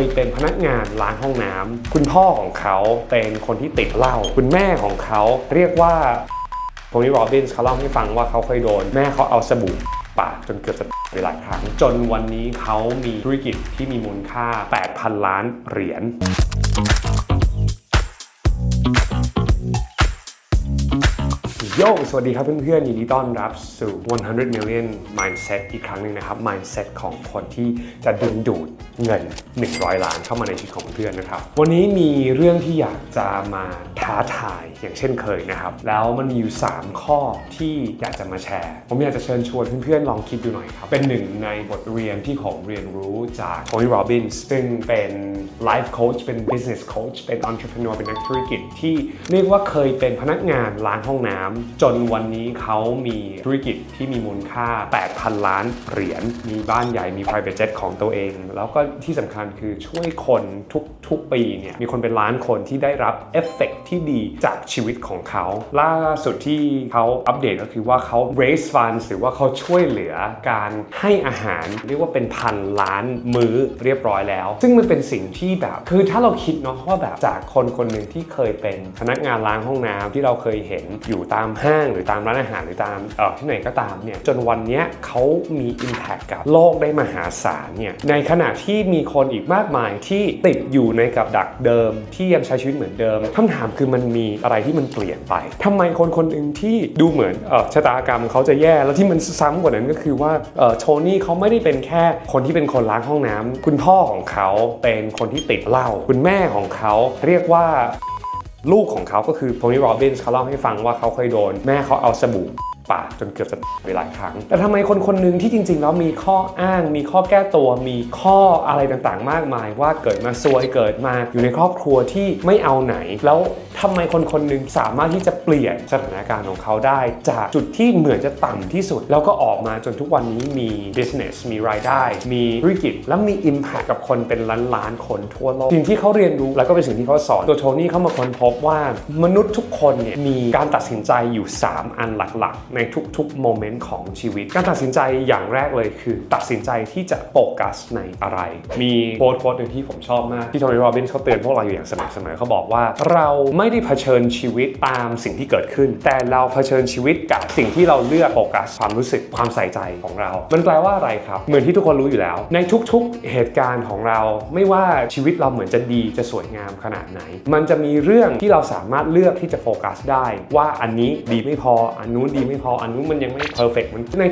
ยเป็นพนักงานล้างห้องน้ำคุณพ่อของเขาเป็นคนที่ติดเหล้าคุณแม่ของเขาเรียกว่าโทนี่โรบินส์เขาเล่าให้ฟังว่าเขาเคยโดน แม่เขาเอาสบู่ปาดจนเกือบจะไปหลายครั้ง จนวันนี้เขามีธุรกิจที่มีมูลค่า 8,000 ล้านเหรียญโยสวัสดีครับเพื่อนๆยินดีต้อนรับสู่ 100 million mindset อีกครั้งหนึ่งนะครับ mindset ของคนที่จะดึงดูด เงิน 100 ล้านเข้ามาในชีวิตของเพื่อนนะครับ วันนี้มีเรื่องที่อยากจะมาท้าทายอย่างเช่นเคยนะครับ แล้วมันมีอยู่ 3 ข้อที่อยากจะมาแชร์ ผมอยากจะเชิญชวนเพื่อนๆลองคิดดูหน่อยครับ เป็นหนึ่งในบทเรียนที่ผมเรียนรู้จาก Tony Robbins ซึ่งเป็น life coach เป็น business coach เป็น entrepreneur เป็นนักธุรกิจที่เรียกว่าเคยเป็นพนักงานล้างห้องน้ำจนวันนี้เขามีธุรกิจที่มีมูลค่า 8,000 ล้านเหรียญมีบ้านใหญ่มี private jet ของตัวเอง แล้วก็ที่สำคัญคือช่วยคนทุกทุกปีเนี่ยมีคนเป็นล้านคนที่ได้รับเอฟเฟกต์ที่ดีจากชีวิตของเขา ล่าสุดที่เขาอัปเดตก็คือว่าเขา raise funds หรือว่าเขาช่วยเหลือการให้อาหาร เรียกว่าเป็นพันล้านมื้อเรียบร้อยแล้ว ซึ่งมันเป็นสิ่งที่แบบ คือถ้าเราคิดเนาะว่าแบบจากคนคนหนึ่งที่เคยเป็นพนักงานล้างห้องน้ำที่เราเคยเห็นอยู่ตามห้างหรือตามร้านอาหารหรือตามเอ่อที่ไหนก็ตามเนี่ยจนวันเนี้ยเขามี impact กับโลกได้มหาศาลเนี่ยในขณะที่ที่มีคนอีกมากมายที่ติดอยู่ในกับดักเดิม ที่ยังใช้ชีวิตเหมือนเดิมคำถามคือมันมีอะไรที่มันเปลี่ยนไปทำไมคนคนหนึ่งที่ดูเหมือนออชะตากรรมเขาจะแย่แล้วที่มันซ้ำกว่านั้นก็คือว่าโทนี่เขาไม่ได้เป็นแค่คนที่เป็นคนล้างห้องน้ำคุณพ่อของเขาเป็นคนที่ติดเหล้าคุณแม่ของเขาเรียกว่าลูกของเขาก็คือโทนี่โรบินส์เขาเล่าให้ฟังว่าเขาเคยโดน แม่เขาเอาสบู่ ปาดจนเกือบจะไปหลายครั้ง แต่ทำไมคนคนหนึ่งที่จริง ๆ แล้วมีข้ออ้าง มีข้อแก้ตัว มีข้ออะไรต่างๆ มากมาย ว่าเกิดมาซวยเกิดมาอยู่ในครอบครัวที่ไม่เอาไหน แล้วทำไมคนคนหนึ่งสามารถที่จะเปลี่ยนสถานการณ์ของเขาได้ จากจุดที่เหมือนจะต่ำที่สุด แล้วก็ออกมาจนทุกวันนี้มี business มีรายได้ มีธุรกิจ และมี impact กับคนเป็นล้านๆคนทั่วโลกสิ่งที่เขาเรียนรู้แล้วก็เป็นสิ่งที่เขาสอนตัวโทนี่เขามาค้นพบว่ามนุษย์ทุกคนเนี่ยมีการตัดสินใจอยู่ 3 อันหลักๆ ในทุกๆโมเมนต์ของชีวิต การตัดสินใจอย่างแรกเลยคือ ตัดสินใจที่จะโฟกัสในอะไร มีโค้ดโค้ดหนึ่งที่ผมชอบมาก ที่โทนี่โรบินส์เขาเตือนพวกเราอยู่อย่างสม่ำเสมอเขาบอกว่า เราไม่ได้เผชิญชีวิตตามสิ่งที่เกิดขึ้น แต่เราเผชิญชีวิตกับสิ่งที่เราเลือกโฟกัสความรู้สึกความใส่ใจของเรา มันแปลว่าอะไรครับ เหมือนที่ทุกคนรู้อยู่แล้ว ในทุกๆเหตุการณ์ของเรา ไม่ว่าชีวิตเราเหมือนจะดีจะสวยงามขนาดไหน มันจะมีเรื่องที่เราสามารถเลือกที่จะโฟกัสได้ ว่าอันนี้ดีไม่พออันนู้นดีไม่พออันนู้นมันยังไม่เพอร์เฟกมันใน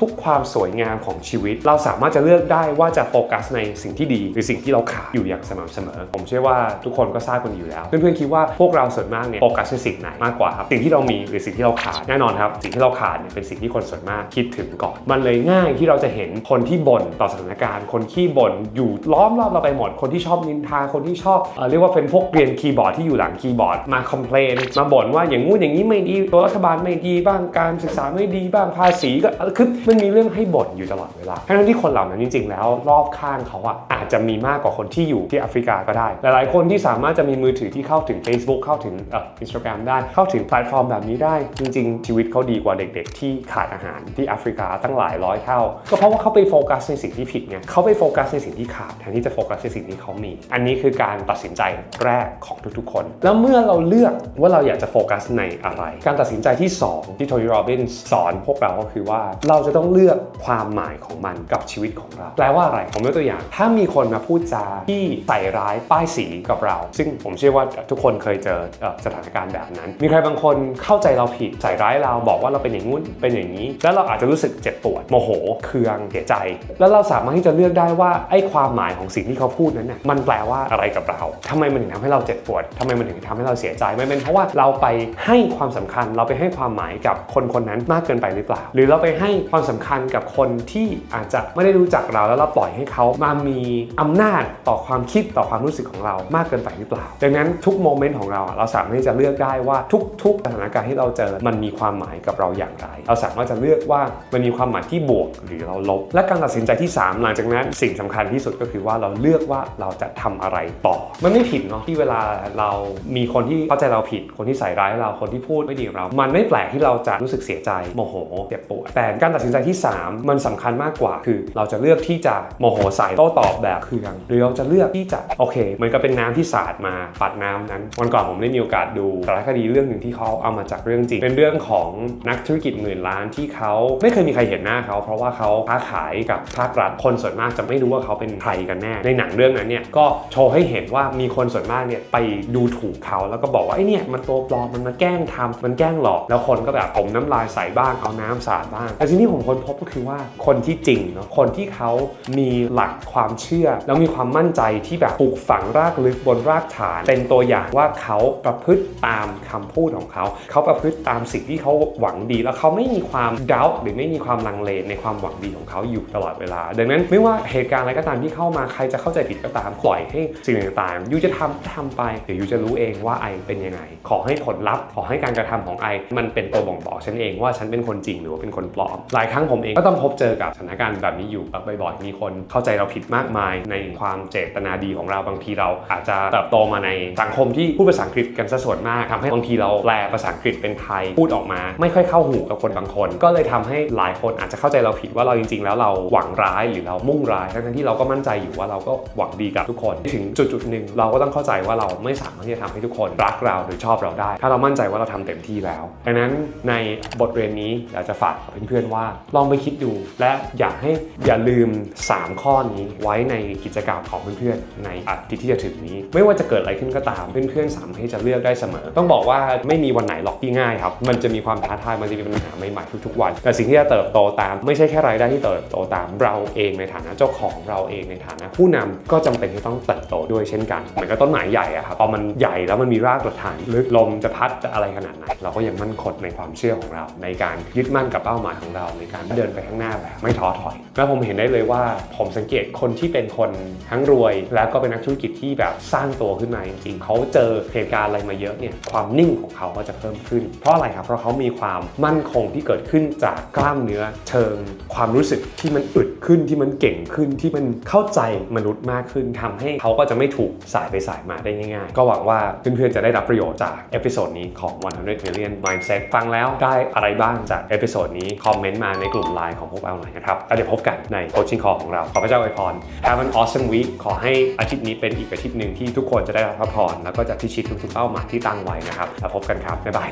ทุกๆ ความสวยงามของชีวิต เราสามารถจะเลือกได้ว่าจะโฟกัสในสิ่งที่ดีหรือสิ่งที่เราขาดอยู่อย่างสม่ำเสมอ ผมเชื่อว่าทุกคนก็ทราบกันอยู่แล้ว เพื่อนๆคิดว่าพวกเราส่วนมากเนี่ยโฟกัสในสิ่งไหนมากกว่าครับสิ่งที่เรามีหรือสิ่งที่เราขาดแน่นอนครับ สิ่งที่เราขาดเนี่ยเป็นสิ่งที่คนส่วนมากคิดถึงก่อน มันเลยง่ายที่เราจะเห็นคนที่บ่นต่อสถานการณ์ คนขี้บ่นอยู่ล้อมรอบเราไปหมด คนที่ชอบนินทาคนที่ชอบเอเรียกว่าเป็นพวกเรียนคีย์บอร์ดที่อยู่หลังคีย์บอร์ดมาคอมเพลนมาบ่นว่าอย่างงู้นอย่างนี้ไม่ดีตัวรัฐบาลไม่ดีบ้างการศึกษาไม่ดีบ้างภาษีก็คือมันมีเรื่องให้บ่นอยู่ตลอดเวลาทั้งที่คนเหล่านั้นจริง ๆ แล้วรอบข้างเขาอะอาจจะมีมากกว่าคนที่อยู่ที่แอฟริกาก็ได้ หลายๆ คนที่สามารถจะมีมือถือที่เข้าถึง Facebook เข้าถึงเอ่ออินสตาแกรมได้เข้าถึงแพลตฟอร์มแบบนี้ได้ จริง ๆ ชีวิตเขาดีกว่าเด็ก ๆ ที่ขาดอาหารที่แอฟริกาตั้งหลายร้อยเท่า ก็เพราะว่าเขาไปโฟกัสในสิ่งที่ผิดไงเขาไปโฟกัสในสิ่งที่ขาดแทนที่จะโฟกัสในสิ่งที่เขามี อันนี้คือการตัดสินใจแรกของทุกๆ คน แล้วเมื่อเราเลือกว่าเราอยากจะโฟกัสในอะไร การตัดสินใจที่ 2 ที่โทนี่โรบินส์สอนพวกเราก็คือว่า เราจะต้องเลือกความหมายของมันกับชีวิตของเรา แปลว่าอะไร ผมยกตัวอย่าง ถ้ามีคนมาพูดจาที่ใส่ร้ายป้ายสีกับเรา ซึ่งผมเชื่อว่าทุกคนเคยเจอสถานการณ์แบบนั้น มีใครบางคนเข้าใจเราผิดใส่ร้ายเราบอกว่าเราเป็นอย่างงู้นเป็นอย่างนี้ แล้วเราอาจจะรู้สึกเจ็บปวดโมโหเคืองเสียใจ แล้วเราสามารถที่จะเลือกได้ว่าไอ้ความหมายของสิ่งที่เขาพูดนั้นน่ะมันแปลว่าอะไรกับเราทำไมมันถึงทำให้เราเจ็บปวดทำไมมันถึงทำให้เราเสียใจมันเป็นเพราะว่าเราไปให้ความสำคัญเราไปให้ความหมายกับคนคนนั้นมากเกินไปหรือเปล่า หรือเราไปให้ความสำคัญกับคนที่อาจจะไม่ได้รู้จักเราแล้วเราปล่อยให้เขามามีอำนาจต่อความคิดต่อความรู้สึกของเรามากเกินไปหรือเปล่า ดังนั้นทุกโมเมนต์ของเราเราสามารถที่จะเลือกได้ว่าทุกๆสถานการณ์ที่เราเจอมันมีความหมายกับเราอย่างไร เราสามารถจะเลือกว่ามันมีความหมายที่บวกหรือเราลบ และการตัดสินใจที่ 3 หลังจากนั้นสิ่งสำคัญที่สุดก็คือว่าเราเลือกว่าเราจะทำอะไรต่อ มันไม่ผิดเนาะที่เวลาเรามีคนที่เข้าใจเราผิด คนที่ใส่ร้ายเราคนที่พูดไม่ดีกับเรา มันไม่แปลกที่เราจะรู้สึกเสียใจโมโหเจ็บปวดแต่การตัดสินใจที่ 3 มันสำคัญมากกว่า คือเราจะเลือกที่จะโมโหใส่โต้ตอบแบบเคืองหรือเราจะเลือกที่จะโอเคเหมือนกับเป็นน้ำที่สาดมาปัดน้ำนั้นวันก่อนผมได้มีโอกาสดูสารคดีเรื่องหนึ่งที่เขาเอามาจากเรื่องจริง เป็นเรื่องของนักธุรกิจหมื่นล้านที่เขาไม่เคยมีใครเห็นหน้าเขา เพราะว่าเขาค้าขายกับภาครัฐคนส่วนมากจะไม่รู้ว่าเขาเป็นใครกันแน่ ในหนังเรื่องนั้นเนี่ยก็โชว์ให้เห็นว่ามีคนส่วนมากเนี่ยไปดูถูกเขาแล้วก็บอกว่าไอ้เนี่ยมันตัวปลอมมันมาแกล้งทำมันแกล้งหลอกแล้วคนก็แบบผมน้ำลายใส่บ้างเอาน้ำสาดบ้างแต่ทีนี้ผมค้นพบก็คือว่าคนที่จริงเนาะคนที่เขามีหลักความเชื่อ แล้วมีความมั่นใจที่แบบปลูกฝังรากลึกบนรากฐาน เป็นตัวอย่างว่าเขาประพฤติตามคำพูดของเขา เขาประพฤติตามสิ่งที่เขาหวังดี แล้วเขาไม่มีความด u า t หรือไม่มีความลังเลในความหวังดีของเขาอยู่ตลอดเวลา ดังนั้นไม่ว่าเหตุการณ์อะไรก็ตามที่เข้ามาใครจะเข้าใจผิดก็ตามปล่อยให้สิ่งต่างๆยูจะทำก็ทำไปเดี๋ยวยูจะรู้เองว่าไอเป็นยังไง ขอให้ผลลัพธ์ขอให้การกระทำของไอมันเป็นตัวบ่งบอกฉันเองว่าฉันเป็นคนจริงหรือว่าเป็นคนปลอม หลายครั้งผมเองก็ต้องพบเจอกับสถานการณ์แบบนี้อยู่บ่อยๆมีคนเข้าใจเราผิดมากมาย ในความเจตนาดีของเราบางทีเราอาจจะเติบโตมาในสังคมที่พูดภาษาอังกฤษกันซะส่วนมากทำให้บางทีเราแปลภาษาอังกฤษเป็นไทยพูดออกมา ไม่ค่อยเข้าหูกับคนบางคน ก็เลยทำให้หลายคนอาจจะเข้าใจเราผิดว่าเราจริง ๆ แล้วเราหวังร้ายหรือเรามุ่งร้ายทั้งที่เราก็มั่นใจอยู่ว่าเราก็หวังดีกับทุกคนถึงจุดๆหนึ่งเราก็ต้องเข้าใจว่าเราไม่สามารถที่จะทำให้ทุกคนรักเราหรือชอบเราได้ ถ้าเรามั่นใจว่าเราทำเต็มที่แล้วดังนั้นในบทเรียนนี้อยากจะฝากกับเพื่อนๆว่า ลองไปคิดดู และอยากให้อย่าลืม 3 ข้อนี้ไว้ในกิจกรรมของเพื่อนๆในอาทิตย์ที่จะถึงนี้ ไม่ว่าจะเกิดอะไรขึ้นก็ตามเพื่อนๆสามารถที่จะเลือกได้เสมอ ต้องบอกว่าไม่มีวันไหนหรอกที่ง่ายครับมันจะมีความท้าทายมันจะมีปัญหาใหม่ๆทุกๆวัน แต่สิ่งที่จะเติบโตตาม ไม่ใช่แค่รายได้ที่เติบโตตามเราเองในฐานะเจ้าของเราเองในฐานะ ผู้นำก็จำเป็นที่ต้องเติบโตด้วยเช่นกันเหมือนกับต้นไม้ใหญ่อะครับพอมันใหญ่แล้วมันมีรากฐานลึกลมจะพัดจะอะไรขนาดไหนเราก็ยังมั่นคงในความเชื่อของเราในการยึดมั่นกับเป้าหมายของเราในการเดินไปข้างหน้าแบบไม่ท้อถอย แล้วผมเห็นได้เลยว่าผมสังเกตคนที่เป็นคนทั้งรวย แล้วก็เป็นนักธุรกิจที่แบบสร้างตัวขึ้นมาจริงๆเขาเจอเหตุการณ์อะไรมาเยอะเนี่ยความนิ่งของเขาก็จะเพิ่มขึ้น เพราะอะไรครับเพราะเขามีความมั่นคงที่เกิดขึ้นจากกล้ามเนื้อเชิง ความรู้สึกที่มันอึดขึ้นที่มันเก่งขึ้นที่มันเข้าใจมนุษย์มากขึ้นทำให้เขาก็จะไม่ถูกสายไปสายมาได้ง่าย ๆ ก็หวังว่าเพื่อนๆจะได้รับประโยชน์จากเอพิโซดนี้ของ 100 Million Mindset ฟังแล้วได้อะไรบ้างจากเอพิโซดนี้คอมเมนต์มาในกลุ่มไลน์ของพวกเราหน่อยนะครับแล้วเดี๋ยวพบกันในโคชชิ่งคอของเรา ขอพระเจ้าอวยพร Have an awesome week ขอให้อาทิตย์นี้เป็นอีกอาทิตย์หนึ่งที่ทุกคนจะได้รับพระพรแล้วก็จะพิชิตทุกๆเป้าหมายที่ตั้งไว้นะครับแล้วพบกันครับบ๊ายบาย